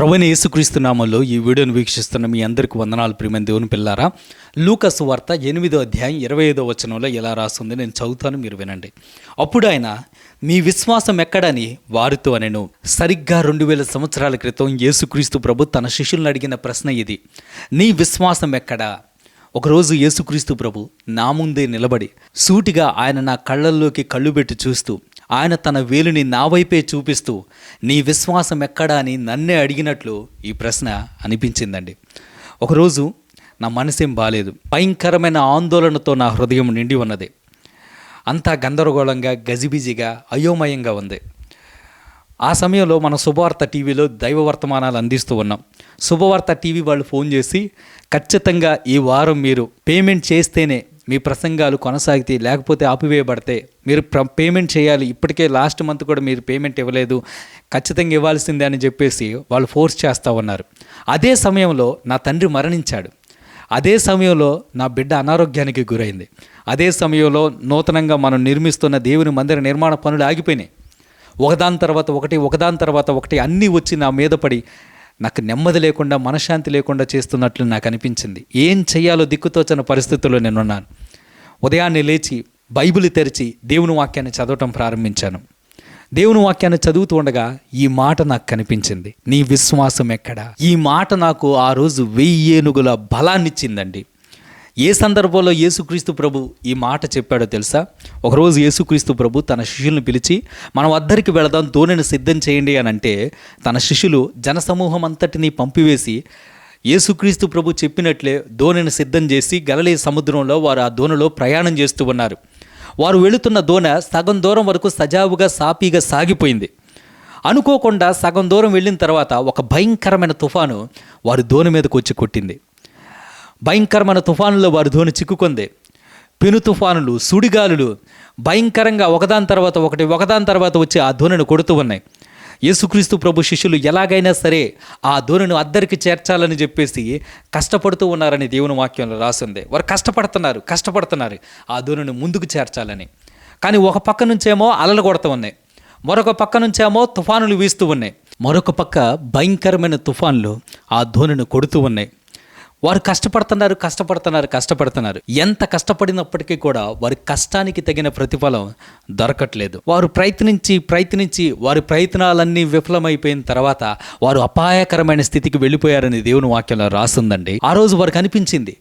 ప్రభుని యేసుక్రీస్తునామంలో ఈ వీడియోను వీక్షిస్తున్న మీ అందరికి వందనాలు ప్రియమైన దేవుని పిల్లారా. లూకస్ వార్త ఎనిమిదో అధ్యాయం ఇరవై ఐదో వచనంలో ఎలా రాస్తుంది నేను చదువుతాను మీరు వినండి. అప్పుడు ఆయన మీ విశ్వాసం ఎక్కడని వారితో అనెను. సరిగ్గా రెండు వేల సంవత్సరాల క్రితం యేసుక్రీస్తు ప్రభు తన శిష్యులను అడిగిన ప్రశ్న ఇది. నీ విశ్వాసం ఎక్కడా? ఒకరోజు యేసుక్రీస్తు ప్రభు నా ముందే నిలబడి సూటిగా ఆయన నా కళ్ళల్లోకి కళ్ళు పెట్టి చూస్తూ ఆయన తన వేలుని నా వైపే చూపిస్తూ నీ విశ్వాసం ఎక్కడా? అని నన్నే అడిగినట్లు ఈ ప్రశ్న అనిపించిందండి. ఒకరోజు నా మనసేం బాలేదు. భయంకరమైన ఆందోళనతో నా హృదయం నిండి ఉన్నది. అంతా గందరగోళంగా గజిబిజిగా అయోమయంగా ఉంది. ఆ సమయంలో మనం శుభవార్త టీవీలో దైవ వర్తమానాలు అందిస్తూ ఉన్నాం. శుభవార్త టీవీ వాళ్ళు ఫోన్ చేసి ఖచ్చితంగా ఈ వారం మీరు పేమెంట్ చేస్తేనే మీ ప్రసంగాలు కొనసాగితే లేకపోతే ఆపివేయబడితే మీరు ప్ర పేమెంట్ చేయాలి. ఇప్పటికే లాస్ట్ మంత్ కూడా మీరు పేమెంట్ ఇవ్వలేదు. ఖచ్చితంగా ఇవ్వాల్సిందే అని చెప్పేసి వాళ్ళు ఫోర్స్ చేస్తూ ఉన్నారు. అదే సమయంలో నా తండ్రి మరణించాడు. అదే సమయంలో నా బిడ్డ అనారోగ్యానికి గురైంది. అదే సమయంలో నూతనంగా మనం నిర్మిస్తున్న దేవుని మందిర నిర్మాణ పనులు ఆగిపోయినాయి. ఒకదాని తర్వాత ఒకటి ఒకదాని తర్వాత ఒకటి అన్నీ వచ్చి నా మీద పడి నాకు నెమ్మది లేకుండా మనశ్శాంతి లేకుండా చేస్తున్నట్లు నాకు అనిపించింది. ఏం చేయాలో దిక్కుతోచని పరిస్థితుల్లో నేనున్నాను. ఉదయాన్నే లేచి బైబిల్ తెరిచి దేవుని వాక్యాన్ని చదవటం ప్రారంభించాను. దేవుని వాక్యాన్ని చదువుతూ ఉండగా ఈ మాట నాకు కనిపించింది. నీ విశ్వాసం ఎక్కడా? ఈ మాట నాకు ఆ రోజు వెయ్యి ఏనుగుల బలాన్నిచ్చిందండి. ఏ సందర్భంలో యేసుక్రీస్తు ప్రభు ఈ మాట చెప్పాడో తెలుసా? ఒకరోజు యేసుక్రీస్తు ప్రభు తన శిష్యులను పిలిచి మనం అద్దరికి వెళదాం దోణిని సిద్ధం చేయండి అని అంటే తన శిష్యులు జనసమూహం అంతటినీ పంపివేసి యేసుక్రీస్తు ప్రభు చెప్పినట్లే దోణిని సిద్ధం చేసి గలలీ సముద్రంలో వారు ఆ దోణిలో ప్రయాణం చేస్తూ ఉన్నారు. వారు వెళుతున్న దోణ సగం దూరం వరకు సజావుగా సాపీగా సాగిపోయింది. అనుకోకుండా సగం దూరం వెళ్ళిన తర్వాత ఒక భయంకరమైన తుఫాను వారి దోణి మీదకు వచ్చి కొట్టింది. భయంకరమైన తుఫానులో వారి ధోని చిక్కుకుంది. పెను తుఫానులు సుడిగాలులు భయంకరంగా ఒకదాని తర్వాత ఒకటి ఒకదాని తర్వాత వచ్చి ఆ ధోనిని కొడుతూ ఉన్నాయి. యేసుక్రీస్తు ప్రభు శిష్యులు ఎలాగైనా సరే ఆ ధోనిని అద్దరికి చేర్చాలని చెప్పేసి కష్టపడుతూ ఉన్నారని దేవుని వాక్యంలో రాసింది. వారు కష్టపడుతున్నారు కష్టపడుతున్నారు ఆ ధోనిని ముందుకు చేర్చాలని. కానీ ఒక పక్క నుంచేమో అలలు కొడుతూ ఉన్నాయి. మరొక పక్క నుంచేమో తుఫానులు వీస్తూ ఉన్నాయి. మరొక పక్క భయంకరమైన తుఫాన్లు ఆ ధోనిని కొడుతూ ఉన్నాయి. వారు కష్టపడుతున్నారు కష్టపడుతున్నారు కష్టపడుతున్నారు. ఎంత కష్టపడినప్పటికీ కూడా వారి కష్టానికి తగిన ప్రతిఫలం దొరకట్లేదు. వారు ప్రయత్నించి ప్రయత్నించి వారి ప్రయత్నాలన్నీ విఫలమైపోయిన తర్వాత వారు అపాయకరమైన స్థితికి వెళ్ళిపోయారని దేవుని వాక్యంలో రాసిందండి ఆ రోజు వారికి అనిపించింది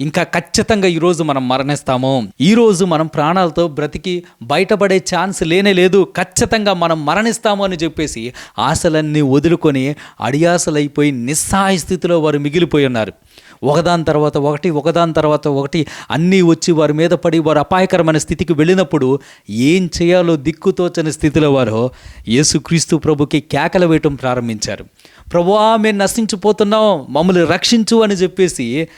ఇంకా ఖచ్చితంగా ఈరోజు మనం మరణిస్తాము. ఈరోజు మనం ప్రాణాలతో బ్రతికి బయటపడే ఛాన్స్ లేనే లేదు. ఖచ్చితంగా మనం మరణిస్తాము అని చెప్పేసి ఆశలన్నీ వదులుకొని అడియాసలైపోయి నిస్సహాయ స్థితిలో వారు మిగిలిపోయి ఉన్నారు. ఒకదాని తర్వాత ఒకటి ఒకదాని తర్వాత ఒకటి అన్నీ వచ్చి వారి మీద పడి వారు అపాయకరమైన స్థితికి వెళ్ళినప్పుడు ఏం చేయాలో దిక్కుతోచని స్థితిలో వారు యేసుక్రీస్తు ప్రభుకి కేకలు వేయటం ప్రారంభించారు. ప్రభువా మేము నశించిపోతున్నాం. మమ్మల్ని రక్షించు అని చెప్పేసి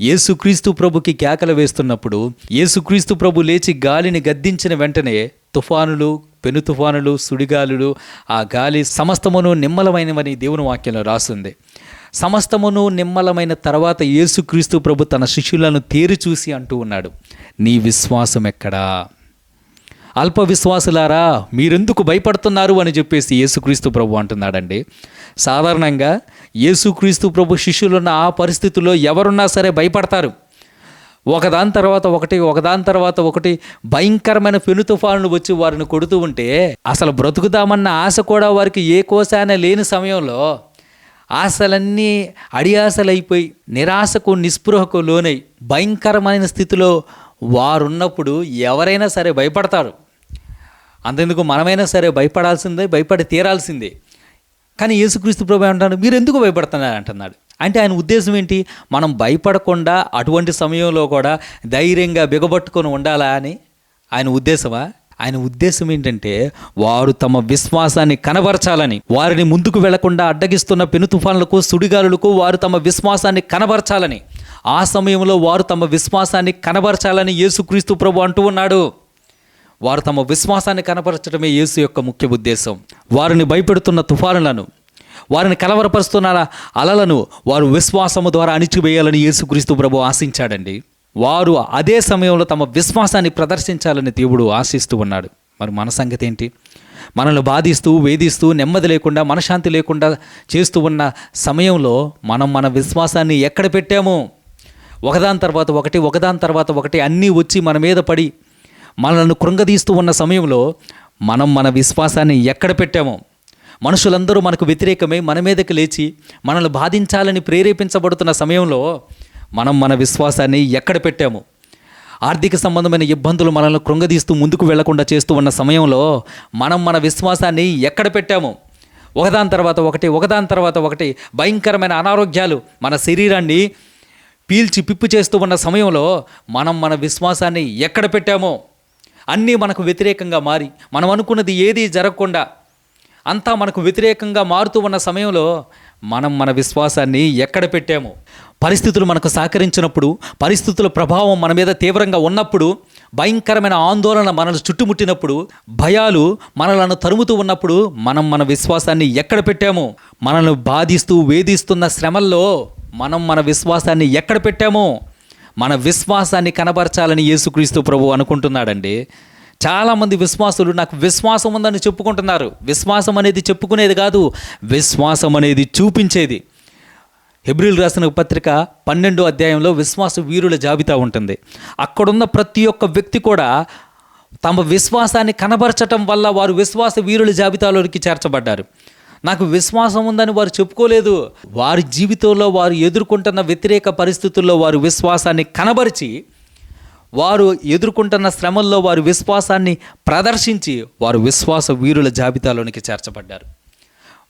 యేసుక్రీస్తు ప్రభుకి కేకలు వేస్తున్నప్పుడు యేసుక్రీస్తు ప్రభు లేచి గాలిని గద్దించిన వెంటనే తుఫానులు పెను తుఫానులు సుడిగాలులు ఆ గాలి సమస్తమును నిమ్మలమైనవని దేవుని వాక్యంలో రాస్తుంది సమస్తమును నిమ్మలమైన తర్వాత యేసుక్రీస్తు ప్రభు తన శిష్యులను తేరి చూసి అంటూ ఉన్నాడు. నీ విశ్వాసం ఎక్కడా? అల్ప విశ్వాసులారా మీరెందుకు భయపడుతున్నారు అని చెప్పేసి యేసుక్రీస్తు ప్రభు అంటున్నాడండి. సాధారణంగా యేసుక్రీస్తు ప్రభు శిష్యులున్న ఆ పరిస్థితుల్లో ఎవరున్నా సరే భయపడతారు. ఒకదాని తర్వాత ఒకటి ఒకదాని తర్వాత ఒకటి భయంకరమైన పెను తుఫానులు వచ్చి వారిని కొడుతూ ఉంటే అసలు బ్రతుకుదామన్న ఆశ కూడా వారికి ఏ కోశాన లేని సమయంలో ఆశలన్నీ అడియాసలైపోయి నిరాశకు నిస్పృహకు లోనై భయంకరమైన స్థితిలో వారున్నప్పుడు ఎవరైనా సరే భయపడతారు. అంతెందుకు మనమైనా సరే భయపడాల్సిందే భయపడి తీరాల్సిందే. కానీ యేసుక్రీస్తు ప్రభు అంటాడు మీరు ఎందుకు భయపడుతున్నారు? అంటున్నాడు. అంటే ఆయన ఉద్దేశం ఏంటి? మనం భయపడకుండా అటువంటి సమయంలో కూడా ధైర్యంగా బిగబట్టుకొని ఉండాలా అని ఆయన ఉద్దేశమా? ఆయన ఉద్దేశం ఏంటంటే వారు తమ విశ్వాసాన్ని కనబరచాలని వారిని ముందుకు వెళ్ళకుండా అడ్డగిస్తున్న పెను తుఫానులకు సుడిగాలులకు వారు తమ విశ్వాసాన్ని కనబరచాలని ఆ సమయంలో వారు తమ విశ్వాసాన్ని కనబరచాలని యేసుక్రీస్తు ప్రభు అంటూ ఉన్నాడు. వారు తమ విశ్వాసాన్ని కనపరచడమే యేసు యొక్క ముఖ్య ఉద్దేశం. వారిని భయపెడుతున్న తుఫానులను వారిని కలవరపరుస్తున్న అలలను వారు విశ్వాసము ద్వారా అణిచివేయాలని యేసుక్రీస్తు ప్రభు ఆశించాడండి. వారు అదే సమయంలో తమ విశ్వాసాన్ని ప్రదర్శించాలని దేవుడు ఆశిస్తూ ఉన్నాడు. మరి మన సంగతి ఏంటి? మనల్ని బాధిస్తూ వేధిస్తూ నెమ్మది లేకుండా మనశాంతి లేకుండా చేస్తూ ఉన్న సమయంలో మనం మన విశ్వాసాన్ని ఎక్కడ పెట్టాము? ఒకదాని తర్వాత ఒకటి ఒకదాని తర్వాత ఒకటి అన్నీ వచ్చి మన మీద పడి మనల్ని కృంగదీస్తూ ఉన్న సమయంలో మనం మన విశ్వాసాన్ని ఎక్కడ పెట్టాము మనుషులందరూ మనకు వ్యతిరేకమై మన మీదకి లేచి మనల్ని బాధించాలని ప్రేరేపించబడుతున్న సమయంలో మనం మన విశ్వాసాన్ని ఎక్కడ పెట్టాము? ఆర్థిక సంబంధమైన ఇబ్బందులు మనల్ని కృంగదీస్తూ ముందుకు వెళ్ళకుండా చేస్తూ ఉన్న సమయంలో మనం మన విశ్వాసాన్ని ఎక్కడ పెట్టాము? ఒకదాని తర్వాత ఒకటి ఒకదాని తర్వాత ఒకటి భయంకరమైన అనారోగ్యాలు మన శరీరాన్ని పీల్చి పిప్పు చేస్తూ ఉన్న సమయంలో మనం మన విశ్వాసాన్ని ఎక్కడ పెట్టామో? అన్నీ మనకు వ్యతిరేకంగా మారి మనం అనుకున్నది ఏదీ జరగకుండా అంతా మనకు వ్యతిరేకంగా మారుతూ ఉన్న సమయంలో మనం మన విశ్వాసాన్ని ఎక్కడ పెట్టాము? పరిస్థితులు మనకు సహకరించినప్పుడు పరిస్థితుల ప్రభావం మన మీద తీవ్రంగా ఉన్నప్పుడు భయంకరమైన ఆందోళన మనల్ని చుట్టుముట్టినప్పుడు భయాలు మనలను తరుముతూ ఉన్నప్పుడు మనం మన విశ్వాసాన్ని ఎక్కడ పెట్టాము? మనల్ని బాధిస్తూ వేధిస్తున్న శ్రమల్లో మనం మన విశ్వాసాన్ని ఎక్కడ పెట్టాము? మన విశ్వాసాన్ని కనబరచాలని యేసుక్రీస్తు ప్రభు అనుకుంటున్నాడండి. చాలామంది విశ్వాసులు నాకు విశ్వాసం ఉందని చెప్పుకుంటున్నారు. విశ్వాసం అనేది చెప్పుకునేది కాదు విశ్వాసం అనేది చూపించేది. హెబ్రిల్ రాసిన పత్రిక పన్నెండో అధ్యాయంలో విశ్వాస వీరుల జాబితా ఉంటుంది. అక్కడున్న ప్రతి ఒక్క వ్యక్తి కూడా తమ విశ్వాసాన్ని కనబరచటం వల్ల వారు విశ్వాస వీరుల జాబితాలోకి చేర్చబడ్డారు. నాకు విశ్వాసం ఉందని వారు చెప్పుకోలేదు. వారి జీవితంలో వారు ఎదుర్కొంటున్న వ్యతిరేక పరిస్థితుల్లో వారు విశ్వాసాన్ని కనబరిచి వారు ఎదుర్కొంటున్న శ్రమల్లో వారి విశ్వాసాన్ని ప్రదర్శించి వారు విశ్వాస వీరుల జాబితాలోనికి చేర్చబడ్డారు.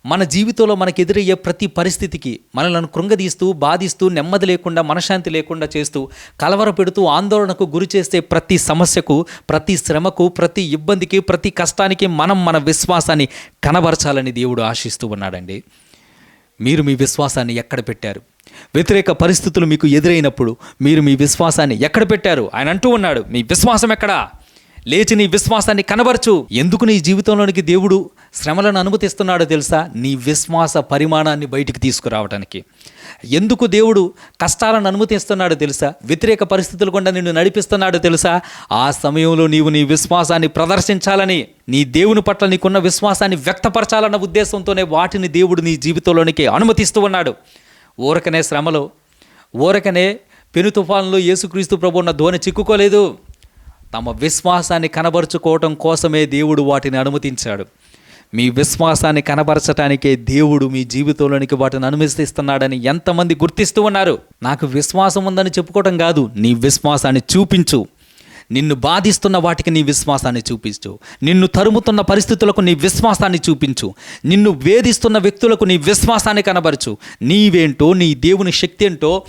మన జీవితంలో మనకు ఎదురయ్యే ప్రతి పరిస్థితికి మనలను కృంగదీస్తూ బాధిస్తూ నెమ్మది లేకుండా మనశాంతి లేకుండా చేస్తూ కలవర పెడుతూ ఆందోళనకు గురి చేసే ప్రతి సమస్యకు ప్రతి శ్రమకు ప్రతి ఇబ్బందికి ప్రతి కష్టానికి మనం మన విశ్వాసాన్ని కనబరచాలని దేవుడు ఆశిస్తూ ఉన్నాడండి. మీరు మీ విశ్వాసాన్ని ఎక్కడ పెట్టారు? వ్యతిరేక పరిస్థితులు మీకు ఎదురైనప్పుడు మీరు మీ విశ్వాసాన్ని ఎక్కడ పెట్టారు? ఆయన అంటూ ఉన్నాడు మీ విశ్వాసం ఎక్కడా? లేచి నీ విశ్వాసాన్ని కనబరచు. ఎందుకు నీ జీవితంలోనికి దేవుడు శ్రమలను అనుమతిస్తున్నాడో తెలుసా? నీ విశ్వాస పరిమాణాన్ని బయటికి తీసుకురావడానికి ఎందుకు దేవుడు కష్టాలను అనుమతిస్తున్నాడో తెలుసా? వ్యతిరేక పరిస్థితులు గుండా నిన్ను నడిపిస్తున్నాడో తెలుసా? ఆ సమయంలో నీవు నీ విశ్వాసాన్ని ప్రదర్శించాలని నీ దేవుని పట్ల నీకున్న విశ్వాసాన్ని వ్యక్తపరచాలన్న ఉద్దేశంతోనే వాటిని దేవుడు నీ జీవితంలోనికి అనుమతిస్తూ ఉన్నాడు. ఊరకనే శ్రమలో ఊరకనే పెను తుఫాన్లో యేసుక్రీస్తు ప్రభు ఉన్న ధోని చిక్కుకోలేదు. తమ విశ్వాసాన్ని కనబరుచుకోవటం కోసమే దేవుడు వాటిని అనుమతించాడు. మీ విశ్వాసాన్ని కనబరచటానికే దేవుడు మీ జీవితంలోనికి వాటిని అనుమతిస్తున్నాడని ఎంతమంది గుర్తిస్తూ ఉన్నారు. నాకు విశ్వాసం ఉందని చెప్పుకోవటం కాదు నీ విశ్వాసాన్ని చూపించు. నిన్ను బాధిస్తున్న వాటికి నీ విశ్వాసాన్ని చూపించు. నిన్ను తరుముతున్న పరిస్థితులకు నీ విశ్వాసాన్ని చూపించు. నిన్ను వేధిస్తున్న వ్యక్తులకు నీ విశ్వాసాన్ని కనబరచు. నీవేంటో నీ దేవుని శక్తి ఏంటో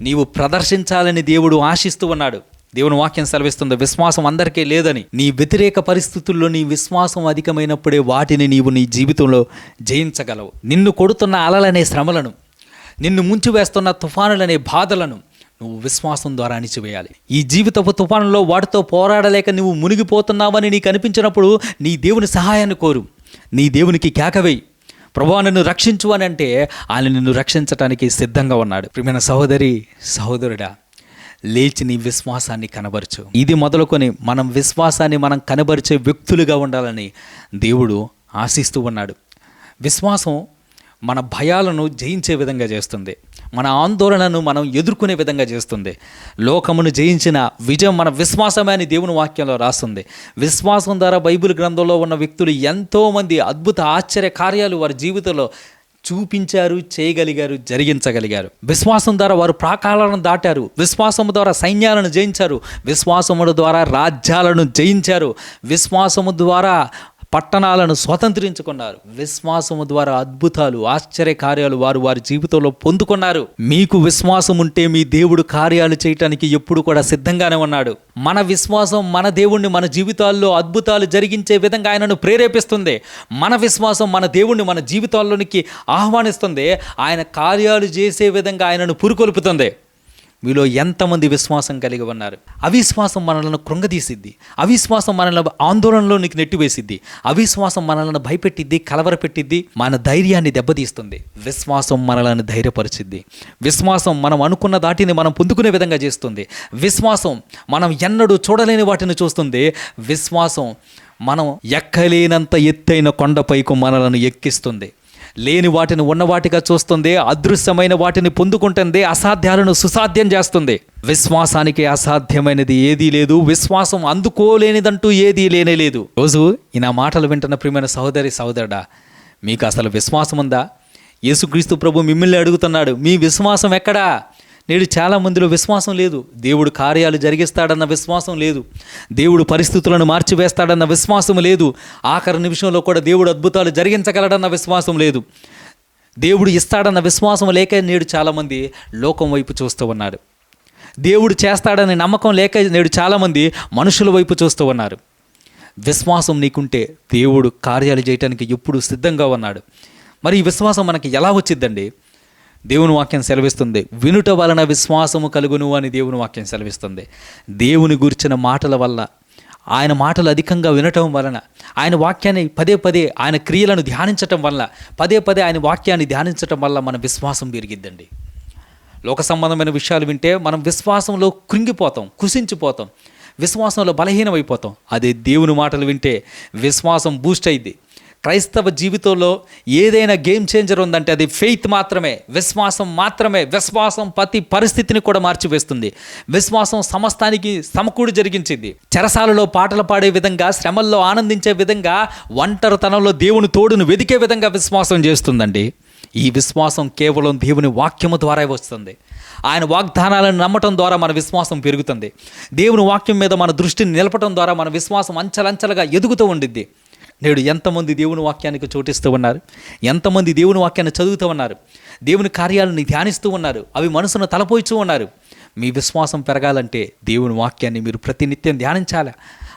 నీవు ప్రదర్శించాలని దేవుడు ఆశిస్తూ ఉన్నాడు. దేవుని వాక్యం సెలవిస్తుంది విశ్వాసం అందరికీ లేదని. నీ వ్యతిరేక పరిస్థితుల్లో నీ విశ్వాసం అధికమైనప్పుడే వాటిని నీవు నీ జీవితంలో జయించగలవు. నిన్ను కొడుతున్న అలలనే శ్రమలను నిన్ను ముంచివేస్తున్న తుఫానులనే బాధలను నువ్వు విశ్వాసం ద్వారా అణిచివేయాలి. ఈ జీవితపు తుఫానులో వాటితో పోరాడలేక నువ్వు మునిగిపోతున్నావని నీకు అనిపించినప్పుడు నీ దేవుని సహాయాన్ని కోరు. నీ దేవునికి కేకవేయి ప్రభా నన్ను రక్షించు అని అంటే ఆయన నిన్ను రక్షించటానికి సిద్ధంగా ఉన్నాడు. ప్రియమైన సహోదరి సహోదరుడా లేచి నీ విశ్వాసాన్ని కనబరచు. ఇది మొదలుకొని మనం విశ్వాసాన్ని మనం కనబరిచే వ్యక్తులుగా ఉండాలని దేవుడు ఆశిస్తూ ఉన్నాడు. విశ్వాసం మన భయాలను జయించే విధంగా చేస్తుంది. మన ఆందోళనను మనం ఎదుర్కొనే విధంగా చేస్తుంది. లోకమును జయించిన విజయం మన విశ్వాసమే అని దేవుని వాక్యంలో రాస్తుంది. విశ్వాసం ద్వారా బైబిల్ గ్రంథంలో ఉన్న వ్యక్తులు ఎంతోమంది అద్భుత ఆశ్చర్య కార్యాలు వారి జీవితంలో చూపించారు చేయగలిగారు జరిగించగలిగారు. విశ్వాసం ద్వారా వారు ప్రాకాలను దాటారు. విశ్వాసము ద్వారా సైన్యాలను జయించారు. విశ్వాసము ద్వారా రాజ్యాలను జయించారు. విశ్వాసము ద్వారా పట్టణాలను స్వతంత్రించుకున్నారు. విశ్వాసము ద్వారా అద్భుతాలు ఆశ్చర్య కార్యాలు వారు వారి జీవితంలో పొందుకున్నారు. మీకు విశ్వాసం ఉంటే మీ దేవుడు కార్యాలు చేయటానికి ఎప్పుడు కూడా సిద్ధంగానే ఉన్నాడు. మన విశ్వాసం మన దేవుణ్ణి మన జీవితాల్లో అద్భుతాలు జరిగించే విధంగా ఆయనను ప్రేరేపిస్తుంది. మన విశ్వాసం మన దేవుణ్ణి మన జీవితాల్లోనికి ఆహ్వానిస్తుంది. ఆయన కార్యాలు చేసే విధంగా ఆయనను పురుకొల్పుతుంది. మీలో ఎంతమంది విశ్వాసం కలిగి ఉన్నారు? అవిశ్వాసం మనలను కృంగదీసిద్ది. అవిశ్వాసం మనల్ని ఆందోళనలోనికి నెట్టివేసిద్ది. అవిశ్వాసం మనల్ని భయపెట్టిద్ది కలవరపెట్టిద్ది మన ధైర్యాన్ని దెబ్బతీస్తుంది. విశ్వాసం మనలను ధైర్యపరిచిద్ది. విశ్వాసం మనం అనుకున్న దాటిని మనం పొందుకునే విధంగా చేస్తుంది. విశ్వాసం మనం ఎన్నడూ చూడలేని వాటిని చూస్తుంది. విశ్వాసం మనం ఎక్కలేనంత ఎత్తైన కొండపైకు మనలను ఎక్కిస్తుంది. లేని వాటిని ఉన్న వాటిగా చూస్తుంది అదృశ్యమైన వాటిని పొందుకుంటుంది అసాధ్యాలను సుసాధ్యం చేస్తుంది. విశ్వాసానికి అసాధ్యమైనది ఏదీ లేదు విశ్వాసం అందుకోలేనిదంటూ ఏదీ లేనే లేదు. రోజు ఈ నా మాటలు వింటున్న ప్రియమైన సహోదరి సహోదరుడా మీకు అసలు విశ్వాసం ఉందా యేసుక్రీస్తు ప్రభు మిమ్మల్ని అడుగుతున్నాడు మీ విశ్వాసం ఎక్కడా? నేడు చాలా మందిలో విశ్వాసం లేదు. దేవుడు కార్యాలు జరిగిస్తాడన్న విశ్వాసం లేదు. దేవుడు పరిస్థితులను మార్చివేస్తాడన్న విశ్వాసం లేదు. ఆఖరి నిమిషంలో కూడా దేవుడు అద్భుతాలు జరిగించగలడన్న విశ్వాసం లేదు. దేవుడు ఇస్తాడన్న విశ్వాసం లేక నేడు చాలామంది లోకం వైపు చూస్తూ ఉన్నారు. దేవుడు చేస్తాడనే నమ్మకం లేక నేడు చాలామంది మనుషుల వైపు చూస్తూ ఉన్నారు. విశ్వాసం నీకుంటే దేవుడు కార్యాలు చేయటానికి ఎప్పుడు సిద్ధంగా ఉన్నాడు. మరి ఈ విశ్వాసం మనకి ఎలా వచ్చిద్దండి దేవుని వాక్యం సెలవిస్తుంది. వినుట వలన విశ్వాసము కలుగును అని దేవుని వాక్యం సెలవిస్తుంది. దేవుని గురించిన మాటల వల్ల ఆయన మాటలు అధికంగా వినటం వలన ఆయన వాక్యాన్ని పదే పదే ఆయన క్రియలను ధ్యానించటం వల్ల పదే పదే ఆయన వాక్యాన్ని ధ్యానించటం వల్ల మన విశ్వాసం పెరిగిద్దండి. లోక సంబంధమైన విషయాలు వింటే మనం విశ్వాసంలో కృంగిపోతాం కుసించిపోతాం విశ్వాసంలో బలహీనమైపోతాం. అదే దేవుని మాటలు వింటే విశ్వాసం బూస్ట్ అయింది క్రైస్తవ జీవితంలో ఏదైనా గేమ్ చేంజర్ ఉందంటే అది ఫెయిత్ మాత్రమే విశ్వాసం మాత్రమే విశ్వాసం ప్రతి పరిస్థితిని కూడా మార్చివేస్తుంది. విశ్వాసం సమస్తానికి సమకూడి జరిగించింది. చెరసాలలో పాటలు పాడే విధంగా శ్రమల్లో ఆనందించే విధంగా ఒంటరితనంలో దేవుని తోడును వెదికే విధంగా విశ్వాసం చేస్తుందండి. ఈ విశ్వాసం కేవలం దేవుని వాక్యము ద్వారా వస్తుంది. ఆయన వాగ్దానాలను నమ్మటం ద్వారా మన విశ్వాసం పెరుగుతుంది. దేవుని వాక్యం మీద మన దృష్టిని నిలపటం ద్వారా మన విశ్వాసం అంచలంచలుగా ఎదుగుతూ ఉండిద్ది. నేడు ఎంతమంది దేవుని వాక్యానికి చోటిస్తూ ఉన్నారు? ఎంతమంది దేవుని వాక్యాన్ని చదువుతూ ఉన్నారు? దేవుని కార్యాలను ధ్యానిస్తూ ఉన్నారు? అవి మనసును తలపోయిచూ ఉన్నారు? మీ విశ్వాసం పెరగాలంటే దేవుని వాక్యాన్ని మీరు ప్రతినిత్యం ధ్యానించాలి?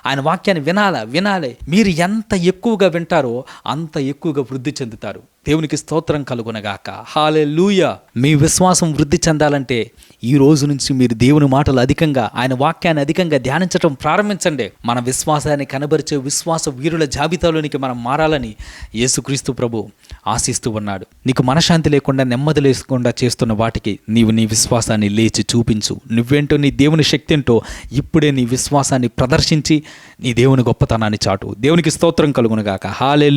ఆయన వాక్యాన్ని వినాలా? వినాలి. మీరు ఎంత ఎక్కువగా వింటారో అంత ఎక్కువగా వృద్ధి చెందుతారు. దేవునికి స్తోత్రం కలుగునగాక. హాలే లూయ మీ విశ్వాసం వృద్ధి చెందాలంటే ఈ రోజు నుంచి మీరు దేవుని మాటలు అధికంగా ఆయన వాక్యాన్ని అధికంగా ధ్యానించడం ప్రారంభించండి. మన విశ్వాసాన్ని కనబరిచే విశ్వాస వీరుల జాబితాలోనికి మనం మారాలని యేసుక్రీస్తు ప్రభు ఆశిస్తూ ఉన్నాడు. నీకు మనశాంతి లేకుండా నెమ్మది లేకుండా చేస్తున్న వాటికి నీవు నీ విశ్వాసాన్ని లేచి చూపించు. నువ్వేంటో నీ దేవుని శక్తి ఏంటో ఇప్పుడే నీ విశ్వాసాన్ని ప్రదర్శించి నీ దేవుని గొప్పతనాన్ని చాటు. దేవునికి స్తోత్రం కలుగునుగాక. హాలే